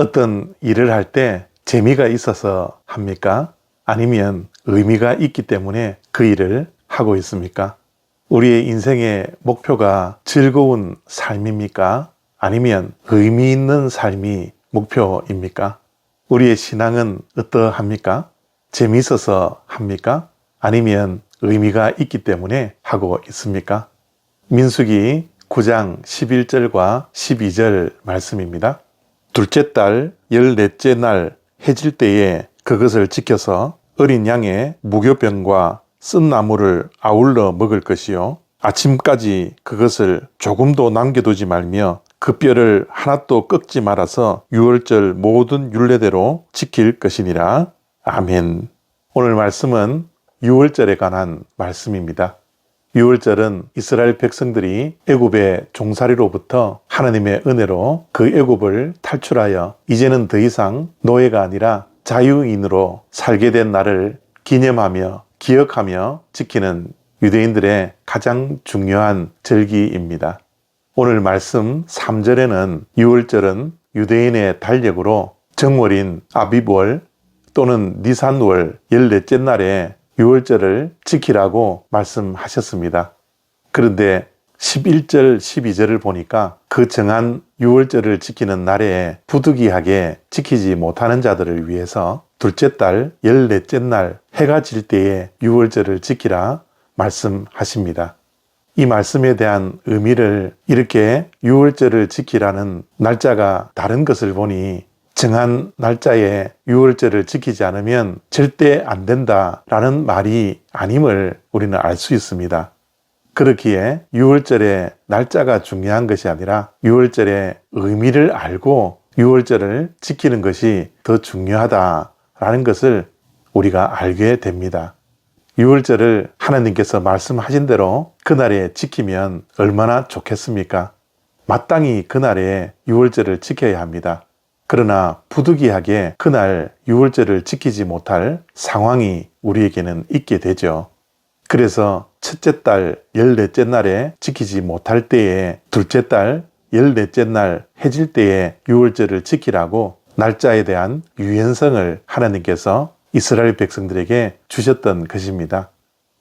어떤 일을 할 때 재미가 있어서 합니까? 아니면 의미가 있기 때문에 그 일을 하고 있습니까? 우리의 인생의 목표가 즐거운 삶입니까? 아니면 의미 있는 삶이 목표입니까? 우리의 신앙은 어떠합니까? 재미있어서 합니까? 아니면 의미가 있기 때문에 하고 있습니까? 민수기 9장 11절과 12절 말씀입니다. 둘째 달 열넷째 날 해질 때에 그것을 지켜서 어린 양의 무교병과 쓴 나무를 아울러 먹을 것이요. 아침까지 그것을 조금도 남겨두지 말며 그 뼈를 하나도 꺾지 말아서 유월절 모든 율례대로 지킬 것이니라. 아멘. 오늘 말씀은 유월절에 관한 말씀입니다. 유월절은 이스라엘 백성들이 애굽의 종살이로부터 하나님의 은혜로 그 애굽을 탈출하여 이제는 더 이상 노예가 아니라 자유인으로 살게 된 날을 기념하며 기억하며 지키는 유대인들의 가장 중요한 절기입니다. 오늘 말씀 3절에는 유월절은 유대인의 달력으로 정월인 아비월 또는 니산월 14째 날에 유월절을 지키라고 말씀하셨습니다. 그런데 11절, 12절을 보니까 그 정한 유월절을 지키는 날에 부득이하게 지키지 못하는 자들을 위해서 둘째 달, 열넷째 날 해가 질 때에 유월절을 지키라 말씀하십니다. 이 말씀에 대한 의미를 이렇게 유월절을 지키라는 날짜가 다른 것을 보니 정한 날짜에 유월절을 지키지 않으면 절대 안 된다라는 말이 아님을 우리는 알 수 있습니다. 그렇기에 유월절의 날짜가 중요한 것이 아니라 유월절의 의미를 알고 유월절을 지키는 것이 더 중요하다라는 것을 우리가 알게 됩니다. 유월절을 하나님께서 말씀하신 대로 그날에 지키면 얼마나 좋겠습니까? 마땅히 그날에 유월절을 지켜야 합니다. 그러나 부득이하게 그날 유월절을 지키지 못할 상황이 우리에게는 있게 되죠. 그래서 첫째 달 열넷째 날에 지키지 못할 때에 둘째 달 열넷째 날 해질 때에 유월절을 지키라고 날짜에 대한 유연성을 하나님께서 이스라엘 백성들에게 주셨던 것입니다.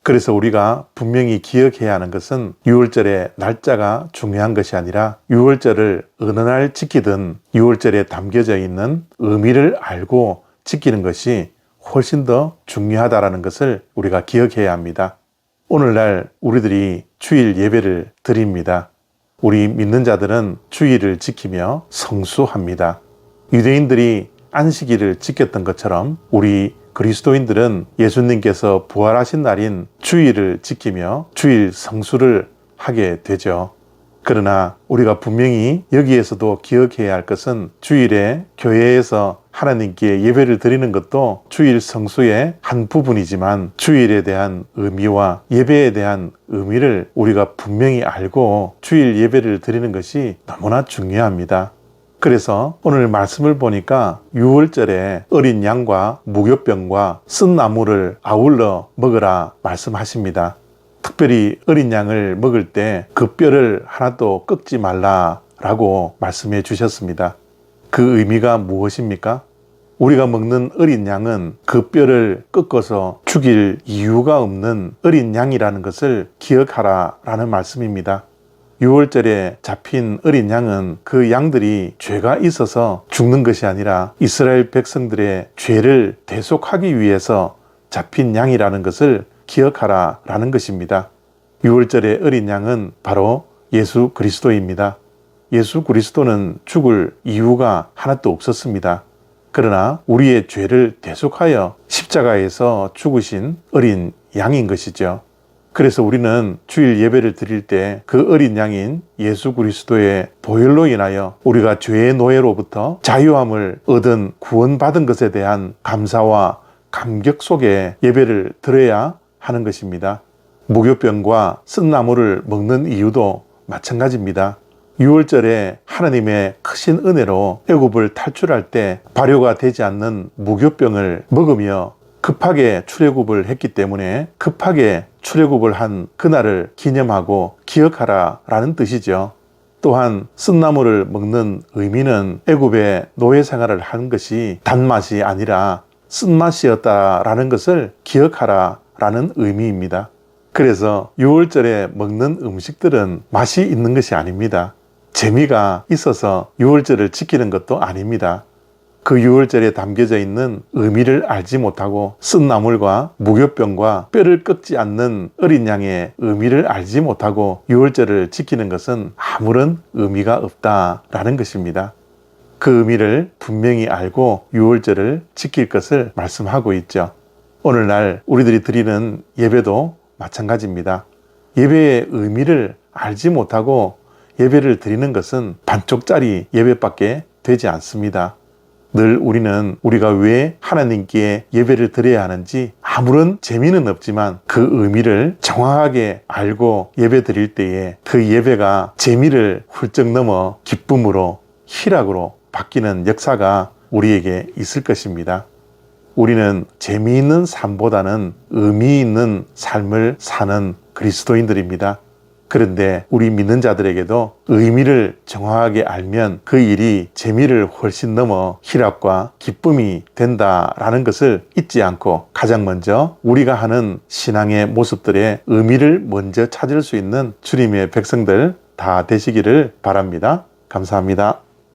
그래서 우리가 분명히 기억해야 하는 것은 6월절의 날짜가 중요한 것이 아니라 6월절을 어느 날 지키든 6월절에 담겨져 있는 의미를 알고 지키는 것이 훨씬 더 중요하다라는 것을 우리가 기억해야 합니다. 오늘날 우리들이 주일 예배를 드립니다. 우리 믿는 자들은 주일을 지키며 성수합니다. 유대인들이 안식일을 지켰던 것처럼 우리 그리스도인들은 예수님께서 부활하신 날인 주일을 지키며 주일 성수를 하게 되죠. 그러나 우리가 분명히 여기에서도 기억해야 할 것은 주일에 교회에서 하나님께 예배를 드리는 것도 주일 성수의 한 부분이지만 주일에 대한 의미와 예배에 대한 의미를 우리가 분명히 알고 주일 예배를 드리는 것이 너무나 중요합니다. 그래서 오늘 말씀을 보니까 6월절에 어린 양과 무교병과 쓴 나무를 아울러 먹으라 말씀하십니다. 특별히 어린 양을 먹을 때 그 뼈를 하나도 꺾지 말라라고 말씀해 주셨습니다. 그 의미가 무엇입니까? 우리가 먹는 어린 양은 그 뼈를 꺾어서 죽일 이유가 없는 어린 양이라는 것을 기억하라 라는 말씀입니다. 6월절에 잡힌 어린 양은 그 양들이 죄가 있어서 죽는 것이 아니라 이스라엘 백성들의 죄를 대속하기 위해서 잡힌 양이라는 것을 기억하라 라는 것입니다. 6월절의 어린 양은 바로 예수 그리스도입니다. 예수 그리스도는 죽을 이유가 하나도 없었습니다. 그러나 우리의 죄를 대속하여 십자가에서 죽으신 어린 양인 것이죠. 그래서 우리는 주일 예배를 드릴 때 그 어린 양인 예수 그리스도의 보혈로 인하여 우리가 죄의 노예로부터 자유함을 얻은 구원받은 것에 대한 감사와 감격 속에 예배를 드려야 하는 것입니다. 무교병과 쓴나무를 먹는 이유도 마찬가지입니다. 6월절에 하나님의 크신 은혜로 애굽을 탈출할 때 발효가 되지 않는 무교병을 먹으며 급하게 출애굽을 했기 때문에 급하게 출애굽을 한 그날을 기념하고 기억하라 라는 뜻이죠. 또한 쓴나물을 먹는 의미는 애굽의 노예 생활을 하는 것이 단맛이 아니라 쓴맛이었다라는 것을 기억하라 라는 의미입니다. 그래서 6월절에 먹는 음식들은 맛이 있는 것이 아닙니다. 재미가 있어서 6월절을 지키는 것도 아닙니다. 그 6월절에 담겨져 있는 의미를 알지 못하고 쓴 나물과 무교병과 뼈를 꺾지 않는 어린 양의 의미를 알지 못하고 6월절을 지키는 것은 아무런 의미가 없다라는 것입니다. 그 의미를 분명히 알고 6월절을 지킬 것을 말씀하고 있죠. 오늘날 우리들이 드리는 예배도 마찬가지입니다. 예배의 의미를 알지 못하고 예배를 드리는 것은 반쪽짜리 예배밖에 되지 않습니다. 늘 우리는 우리가 왜 하나님께 예배를 드려야 하는지 아무런 재미는 없지만 그 의미를 정확하게 알고 예배 드릴 때에 그 예배가 재미를 훌쩍 넘어 기쁨으로 희락으로 바뀌는 역사가 우리에게 있을 것입니다. 우리는 재미있는 삶보다는 의미 있는 삶을 사는 그리스도인들입니다. 그런데 우리 믿는 자들에게도 의미를 정확하게 알면 그 일이 재미를 훨씬 넘어 희락과 기쁨이 된다라는 것을 잊지 않고 가장 먼저 우리가 하는 신앙의 모습들의 의미를 먼저 찾을 수 있는 주님의 백성들 다 되시기를 바랍니다. 감사합니다.